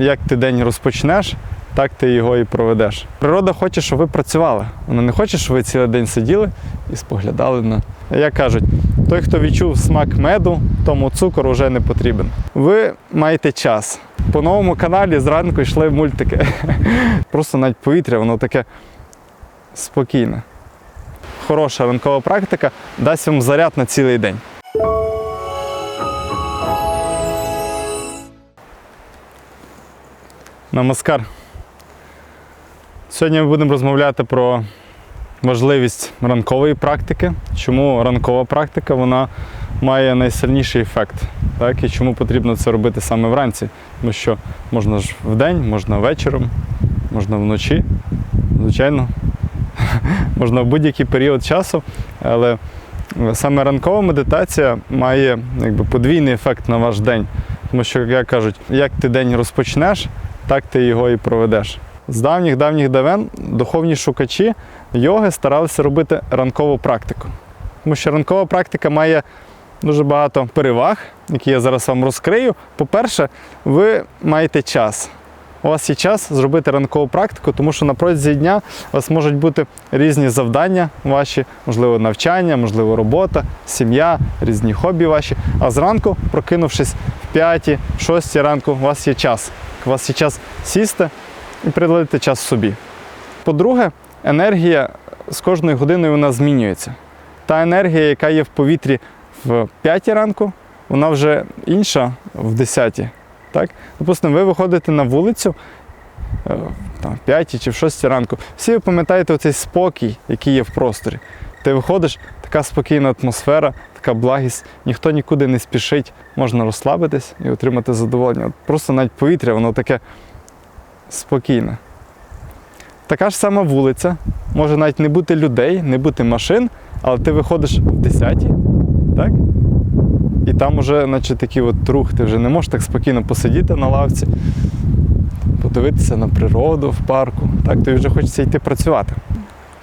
Як ти день розпочнеш, так ти його і проведеш. Природа хоче, щоб ви працювали. Вона не хоче, щоб ви цілий день сиділи і споглядали на. Як кажуть, той, хто відчув смак меду, тому цукор вже не потрібен. Ви маєте час. По новому каналі зранку йшли мультики. Просто навіть повітря, воно таке спокійне. Хороша ранкова практика дасть вам заряд на цілий день. Намаскар. Сьогодні ми будемо розмовляти про важливість ранкової практики. Чому ранкова практика вона має найсильніший ефект, так? і чому потрібно це робити саме вранці. Тому що можна ж вдень, можна вечором, можна вночі, звичайно, можна в будь-який період часу, але саме ранкова медитація має якби, подвійний ефект на ваш день. Тому що, як кажуть, як ти день розпочнеш, так ти його і проведеш. З давніх давніх давен духовні шукачі йоги старалися робити ранкову практику. Тому що ранкова практика має дуже багато переваг, які я зараз вам розкрию. По-перше, ви маєте час. У вас є час зробити ранкову практику, тому що на протязі дня у вас можуть бути різні завдання ваші, можливо, навчання, можливо, робота, сім'я, різні хобі ваші. А зранку, прокинувшись в 5, 6 ранку, у вас є час. У вас є час сісти і приділити час собі. По-друге, енергія з кожною годиною вона змінюється. Та енергія, яка є в повітрі в 5 ранку, вона вже інша в 10. Так? Допустимо, ви виходите на вулицю е, там, в 5 чи в 6 ранку. Всі ви пам'ятаєте оцей спокій, який є в просторі. Ти виходиш, така спокійна атмосфера, така благість, ніхто нікуди не спішить, можна розслабитись і отримати задоволення. Просто навіть повітря, воно таке спокійне. Така ж сама вулиця, може навіть не бути людей, не бути машин, але ти виходиш в 10 так? І там уже, наче такий от рух, ти вже не можеш так спокійно посидіти на лавці, подивитися на природу в парку. Так, тобі вже хочеться йти працювати.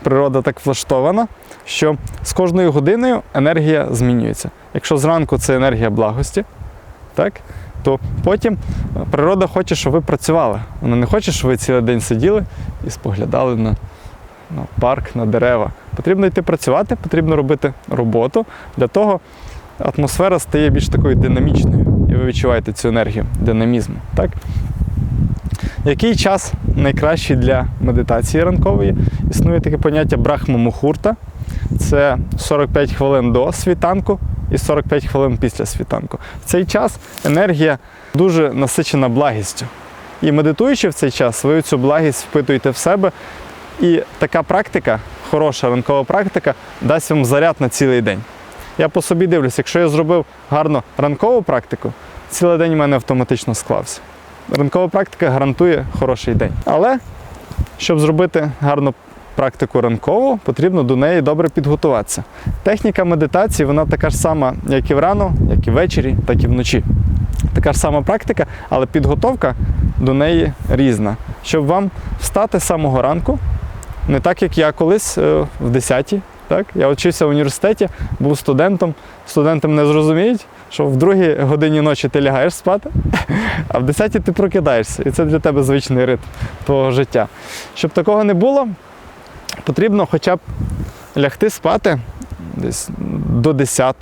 Природа так влаштована, що з кожною годиною енергія змінюється. Якщо зранку це енергія благості, так, то потім природа хоче, щоб ви працювали. Вона не хоче, щоб ви цілий день сиділи і споглядали на, на парк, на дерева. Потрібно йти працювати, потрібно робити роботу. Для того атмосфера стає більш такою динамічною. І ви відчуваєте цю енергію динамізму. Так? Який час найкращий для медитації ранкової? Існує таке поняття брахма-мухурта. Це 45 хвилин до світанку і 45 хвилин після світанку. В цей час енергія дуже насичена благістю. І медитуючи в цей час, ви цю благість впитуєте в себе. І така практика, хороша ранкова практика, дасть вам заряд на цілий день. Я по собі дивлюся, якщо я зробив гарно ранкову практику, цілий день у мене автоматично склався. Ранкова практика гарантує хороший день. Але щоб зробити гарну практику ранкову, потрібно до неї добре підготуватися. Техніка медитації вона така ж сама, як і врано, як і ввечері, так і вночі. Така ж сама практика, але підготовка до неї різна. Щоб вам встати з самого ранку, не так як я колись е, в 10 так? Я вчився в університеті, був студентом. Студенти мене зрозуміють, що в другій годині ночі ти лягаєш спати, а в 10 ти прокидаєшся. І це для тебе звичний ритм твого життя. Щоб такого не було, потрібно хоча б лягти спати десь до 10,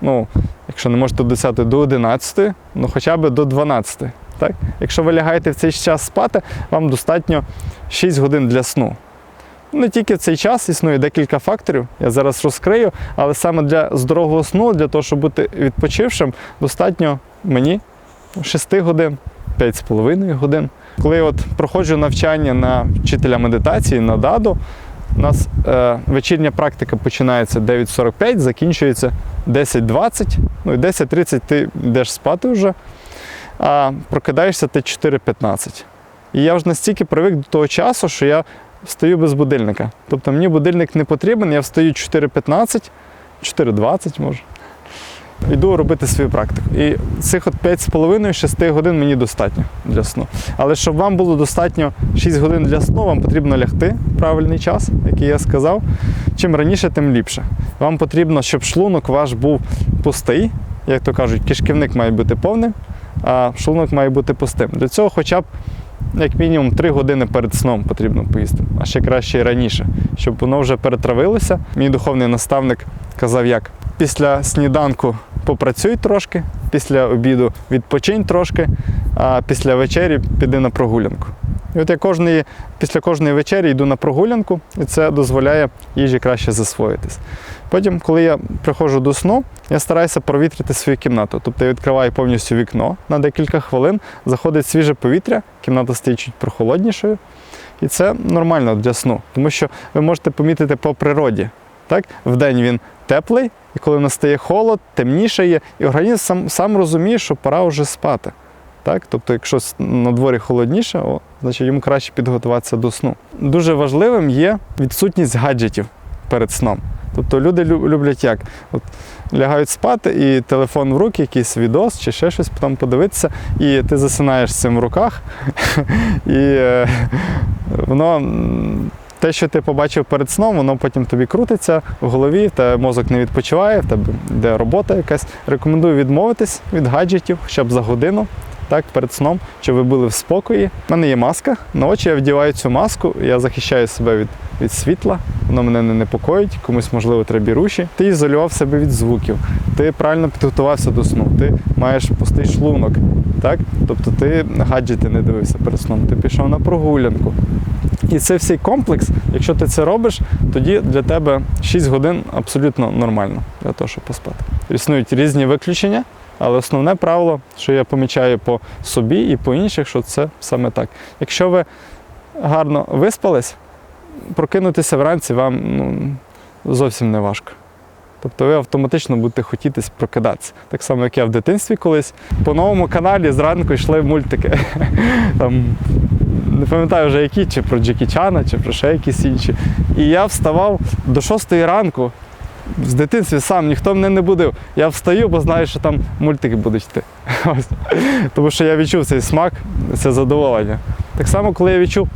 ну, якщо не можете до 10, до 11, ну хоча б до 12. Так? Якщо ви лягаєте в цей час спати, вам достатньо 6 годин для сну. Не тільки в цей час існує декілька факторів, я зараз розкрию, але саме для здорового сну, для того, щоб бути відпочившим, достатньо мені 6 годин, 5,5 годин. Коли я от проходжу навчання на вчителя медитації на даду, у нас е, вечірня практика починається 9.45, закінчується 10.20, ну і 10.30 ти йдеш спати вже, а прокидаєшся ти 4.15. І я вже настільки привик до того часу, що я встаю без будильника. Тобто мені будильник не потрібен, я встаю 4.15, 4.20 може. Йду робити свою практику. І цих от 5,5-6 годин мені достатньо для сну. Але щоб вам було достатньо 6 годин для сну, вам потрібно лягти в правильний час, який я сказав. Чим раніше, тим ліпше. Вам потрібно, щоб шлунок ваш був пустий, як то кажуть, кишківник має бути повним, шлунок має бути пустим. Для цього хоча б як мінімум 3 години перед сном потрібно поїсти, а ще краще і раніше, щоб воно вже перетравилося. Мій духовний наставник казав, як після сніданку попрацюй трошки, після обіду відпочинь трошки, а після вечері піди на прогулянку. І от я кожної, після кожної вечері йду на прогулянку, і це дозволяє їжі краще засвоїтись. Потім, коли я приходжу до сну, я стараюся провітрити свою кімнату. Тобто я відкриваю повністю вікно на декілька хвилин, заходить свіже повітря, кімната стає чуть прохолоднішою. І це нормально для сну, тому що ви можете помітити по природі. Так? Вдень він теплий, і коли настає холод, темніше є, і організм сам, сам розуміє, що пора вже спати. Так? Тобто, якщо на дворі холодніше, о, значить йому краще підготуватися до сну. Дуже важливим є відсутність гаджетів перед сном. Тобто люди люблять як? От, лягають спати, і телефон в руки, якийсь відос чи ще щось там подивитися, і ти засинаєш з цим в руках, і е, воно. Те, що ти побачив перед сном, воно потім тобі крутиться в голові, тебе мозок не відпочиває, в тебе йде робота якась. Рекомендую відмовитись від гаджетів хоча б за годину, так, перед сном, щоб ви були в спокої. У мене є маска. На очі я вдіваю цю маску, я захищаю себе від, від світла, воно мене не непокоїть, комусь, можливо, треба біруші. Ти ізолював себе від звуків, ти правильно підготувався до сну, ти маєш пустий шлунок. Так? Тобто ти гаджети не дивився перед сном, ти пішов на прогулянку. І цей всей комплекс, якщо ти це робиш, тоді для тебе 6 годин абсолютно нормально для того, щоб поспати. Існують різні виключення, але основне правило, що я помічаю по собі і по інших, що це саме так. Якщо ви гарно виспались, прокинутися вранці вам ну, зовсім не важко. Тобто ви автоматично будете хотітись прокидатися. Так само, як я в дитинстві колись. По новому каналі зранку йшли мультики. Там, не пам'ятаю вже які, чи про Джекі Чана, чи про ще якісь інші. І я вставав до 6 ранку. З дитинстві сам ніхто мене не будив. Я встаю, бо знаю, що там мультики будуть йти. Тому що я відчув цей смак, це задоволення. Так само, коли я відчув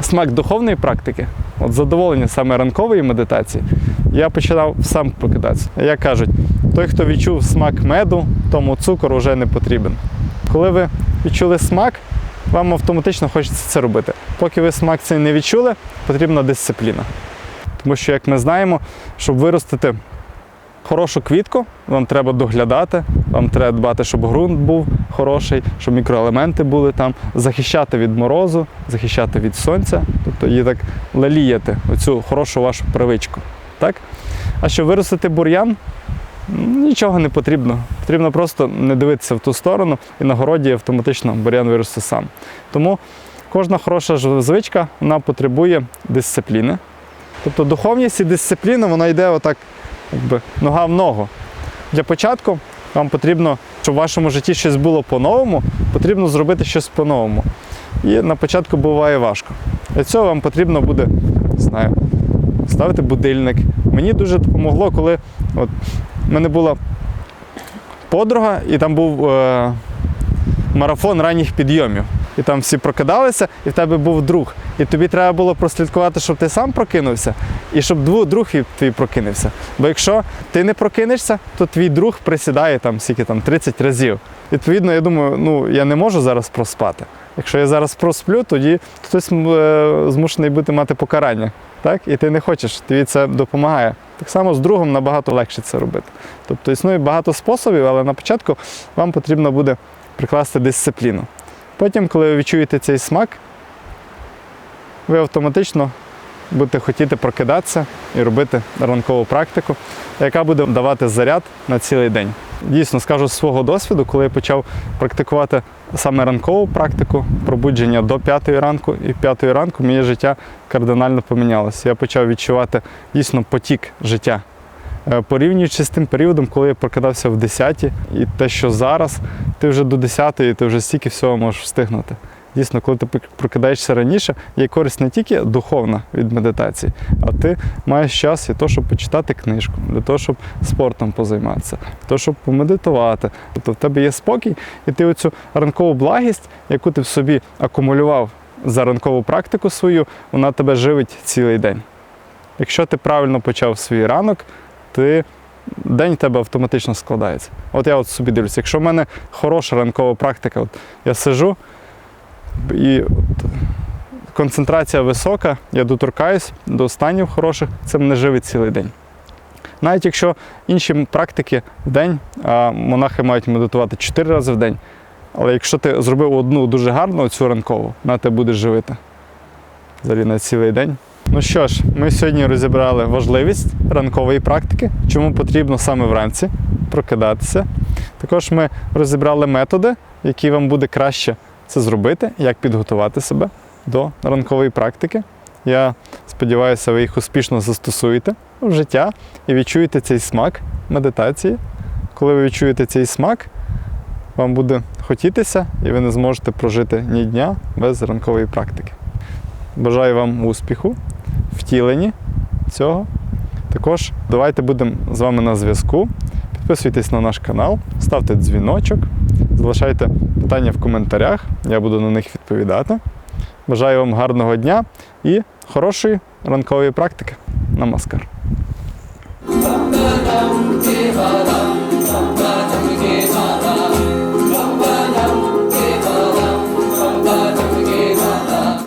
смак духовної практики, от задоволення саме ранкової медитації, я починав сам прокидатися. Як кажуть, той, хто відчув смак меду, тому цукор вже не потрібен. Коли ви відчули смак, вам автоматично хочеться це робити. Поки ви смак цей не відчули, потрібна дисципліна. Тому що, як ми знаємо, щоб виростити хорошу квітку, вам треба доглядати, вам треба дбати, щоб ґрунт був хороший, щоб мікроелементи були там, захищати від морозу, захищати від сонця, тобто її так леліяти, оцю хорошу вашу привичку. Так? А щоб виростити бур'ян, нічого не потрібно. Потрібно просто не дивитися в ту сторону, і на городі автоматично бур'ян виросте сам. Тому кожна хороша звичка вона потребує дисципліни. Тобто духовність і дисципліна вона йде отак, якби нога в ногу. Для початку вам потрібно, щоб в вашому житті щось було по-новому, потрібно зробити щось по-новому. І на початку буває важко. Для цього вам потрібно буде, не знаю, ставити будильник. Мені дуже допомогло, коли от, в мене була подруга, і там був е, марафон ранніх підйомів. І там всі прокидалися, і в тебе був друг. І тобі треба було прослідкувати, щоб ти сам прокинувся, і щоб друг твій прокинувся. Бо якщо ти не прокинешся, то твій друг присідає там скільки там 30 разів. Відповідно, я думаю, ну я не можу зараз проспати. Якщо я зараз просплю, тоді хтось е, змушений бути мати покарання. Так? І ти не хочеш, тобі це допомагає. Так само з другом набагато легше це робити. Тобто існує багато способів, але на початку вам потрібно буде прикласти дисципліну. Потім, коли ви відчуєте цей смак, ви автоматично будете хотіти прокидатися і робити ранкову практику, яка буде давати заряд на цілий день. Дійсно, скажу з свого досвіду, коли я почав практикувати саме ранкову практику, пробудження до п'ятої ранку, і п'ятої ранку моє життя кардинально помінялося. Я почав відчувати дійсно потік життя. Е, Порівнюючи з тим періодом, коли я прокидався в 10 і те, що зараз, ти вже до 10-ї, ти вже стільки всього можеш встигнути. Дійсно, коли ти прокидаєшся раніше, є користь не тільки духовна від медитації, а ти маєш час і то, щоб почитати книжку, для того, щоб спортом позайматися, для того, щоб помедитувати. Тобто в тебе є спокій, і ти оцю ранкову благість, яку ти в собі акумулював за ранкову практику свою, вона тебе живить цілий день. Якщо ти правильно почав свій ранок, ти день в тебе автоматично складається. От я от собі дивлюся, якщо в мене хороша ранкова практика, от я сижу і от, концентрація висока, я доторкаюсь до станів хороших, це мене живить цілий день. Навіть якщо інші практики в день, а монахи мають медитувати 4 рази в день, але якщо ти зробив одну дуже гарну, цю ранкову, вона тебе буде живити взагалі на цілий день. Ну що ж, ми сьогодні розібрали важливість ранкової практики, чому потрібно саме вранці прокидатися. Також ми розібрали методи, які вам буде краще це зробити, як підготувати себе до ранкової практики. Я сподіваюся, ви їх успішно застосуєте в життя і відчуєте цей смак медитації. Коли ви відчуєте цей смак, вам буде хотітися, і ви не зможете прожити ні дня без ранкової практики. Бажаю вам успіху, Втілені цього. Також давайте будемо з вами на зв'язку. Підписуйтесь на наш канал, ставте дзвіночок, залишайте питання в коментарях, я буду на них відповідати. Бажаю вам гарного дня і хорошої ранкової практики. Намаскар.